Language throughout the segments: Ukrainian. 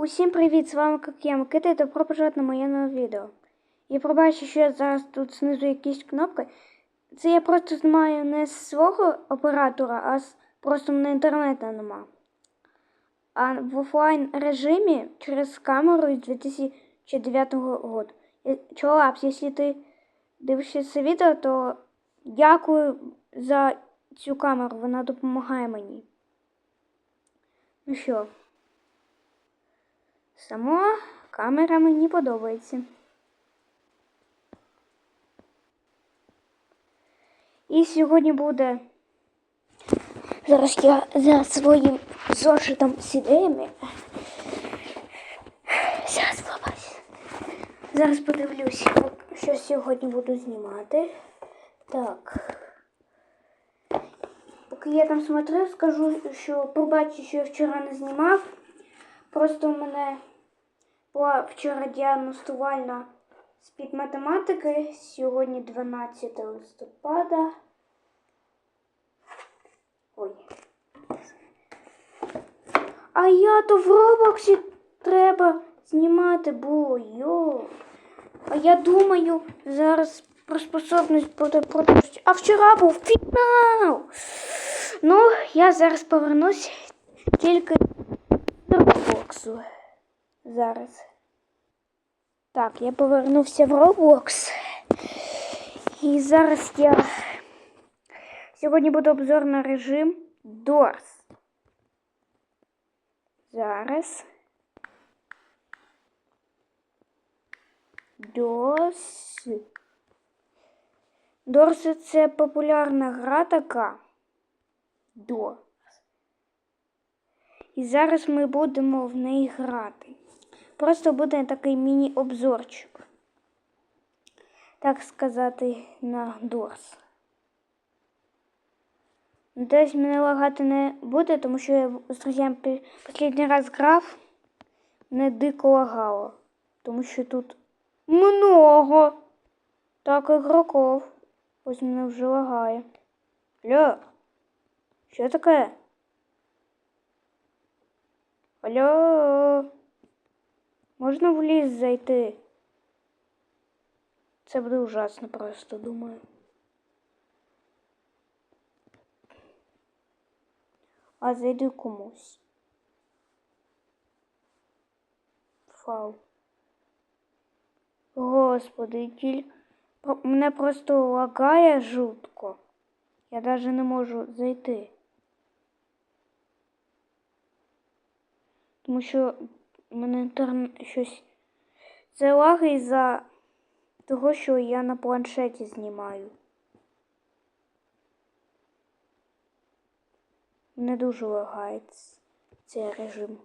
Усім привіт! З вами як я Микита і добро пожаловать на моє нове відео. І пробачте, що я зараз тут знизу якісь кнопки. Це я просто знімаю не з свого оператора, а з просто мене інтернету нема. А в офлайн режимі через камеру з 2009 року. Чолапс, якщо ти дивишся це відео, то дякую за цю камеру, вона допомагає мені. Ну що? Сама камера мені подобається. І сьогодні буде. Зараз я за своїм зошитом з ідеями. Зараз побачу. Зараз подивлюсь, що сьогодні буду знімати. Так. Поки я там смотрю, скажу, що пробачу, що я вчора не знімав. Просто в мене була вчора діагностувальна з-під математики. Сьогодні 12 листопада. Ой. А я то в робоксі треба знімати було. Йо. А я думаю, зараз про способність буде продовжити. А вчора був фінал. Ну, я зараз повернусь тільки Роблоксу. Зараз. Так, я повернувся в Roblox. І зараз я сьогодні буде обзор на режим Doors. Зараз. Doors. Doors це популярна гра така. Doors. І зараз ми будемо в неї грати. Просто буде такий міні-обзорчик. Так сказати, на Дорс. Десь мене лагати не буде, тому що я з друзями останній раз грав, не дико лагало. Тому що тут много так ігроків. Ось мене вже лагає. Алло, що таке? Алло, можна в ліс зайти? Це буде ужасно просто, думаю. А зайду комусь. Фау. Господи, тіль... мене просто лагає жутко. Я навіть не можу зайти. Тому що мене інтернет щось. Це лаги із-за того, що я на планшеті знімаю. Не дуже лагає цей режим.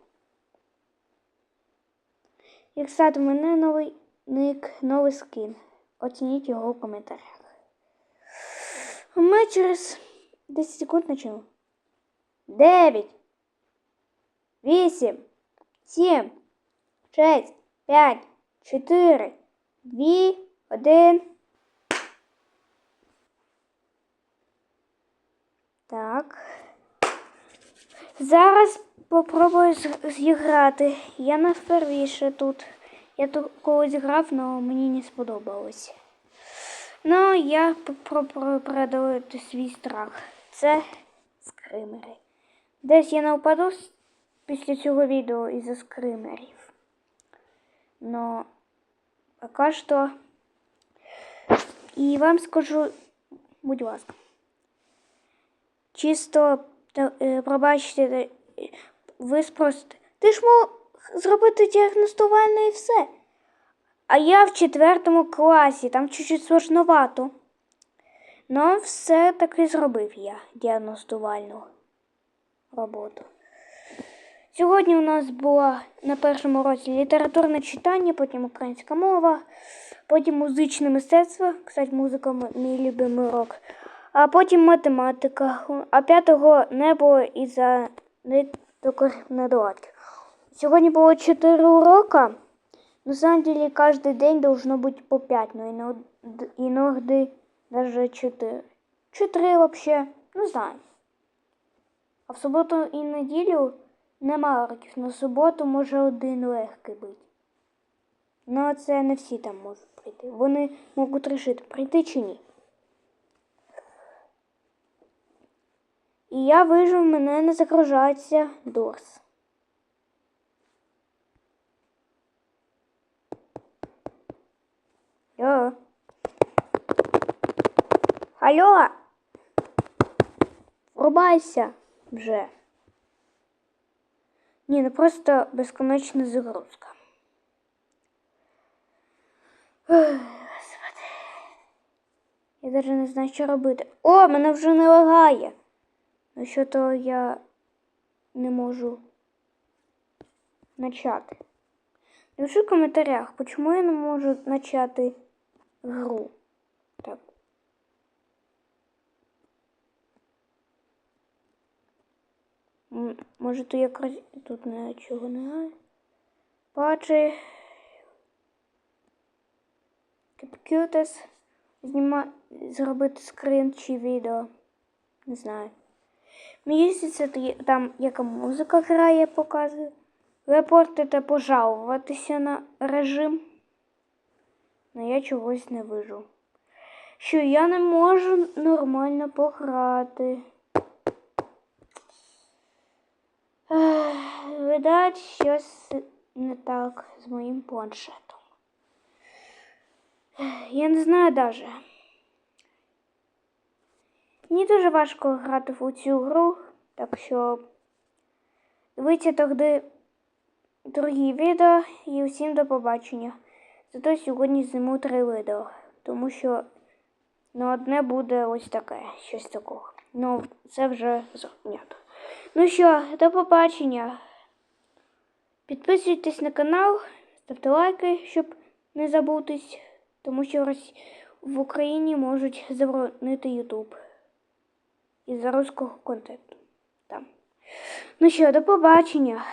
І, кстати, в мене новий ник, новий скін. Оцініть його в коментарях. Ми через 10 секунд почнемо. 9 8 7, 6, 5, 4, 2, 1. Так. Зараз попробую зіграти. Я не вперше тут. Я тут колись грав, але мені не сподобалось. Ну, я попробую передавати свій страх. Це скримери. Десь я не впаду після цього відео із-за скримерів. Но поки що і вам скажу, будь ласка, чисто е, пробачте, ви спросите, ти ж мов зробити діагностувальне і все. А я в четвертому класі, там чуть-чуть сложновато. Ну, все таки зробив я діагностувальну роботу. Сьогодні у нас було на першому році літературне читання, потім українська мова, потім музичне мистецтво, кстати, музика мій любимий урок, а потім математика, а п'ятого не було із-за недоладків. Сьогодні було 4 уроки. На самом деле каждый день должно быть по 5, но иногда даже 4. 4 вообще, не знаю. А в суботу и неделю Нема орків. На суботу може один легкий бути. Ну, це не всі там можуть прийти. Вони можуть рішити, прийти чи ні. І я вижу, мене не загрожається Дорс. Алло. Алло. Врубайся вже. Ні, ну просто безконечна загрузка. Господи. Я навіть не знаю, що робити. О, мене вже не лагає. Ну що то я не можу начати. Напиши в коментарях, чому я не можу начати гру. Так. М, Може, то якраз тут нічого немає. Патчі. Капкютес. Зніма... Зробити скрин чи відео. Не знаю. Мені здається, там яка музика грає, показує. Репорти та пожалуватися на режим. Но я чогось не вижу. Що я не можу нормально пограти. Видать, щось не так з моїм планшетом. Я не знаю даже. Мені дуже важко грати в цю гру, так що дивіться тоді другі відео і всім до побачення. Зато сьогодні зніму три відео, тому що ну, одне буде ось таке, щось такого. Ну, це вже зрозуміло. Ну що, до побачення. Підписуйтесь на канал, ставте лайки, щоб не забутись, тому що в Україні можуть заборонити YouTube із-за руського контенту. Там. Ну що, до побачення.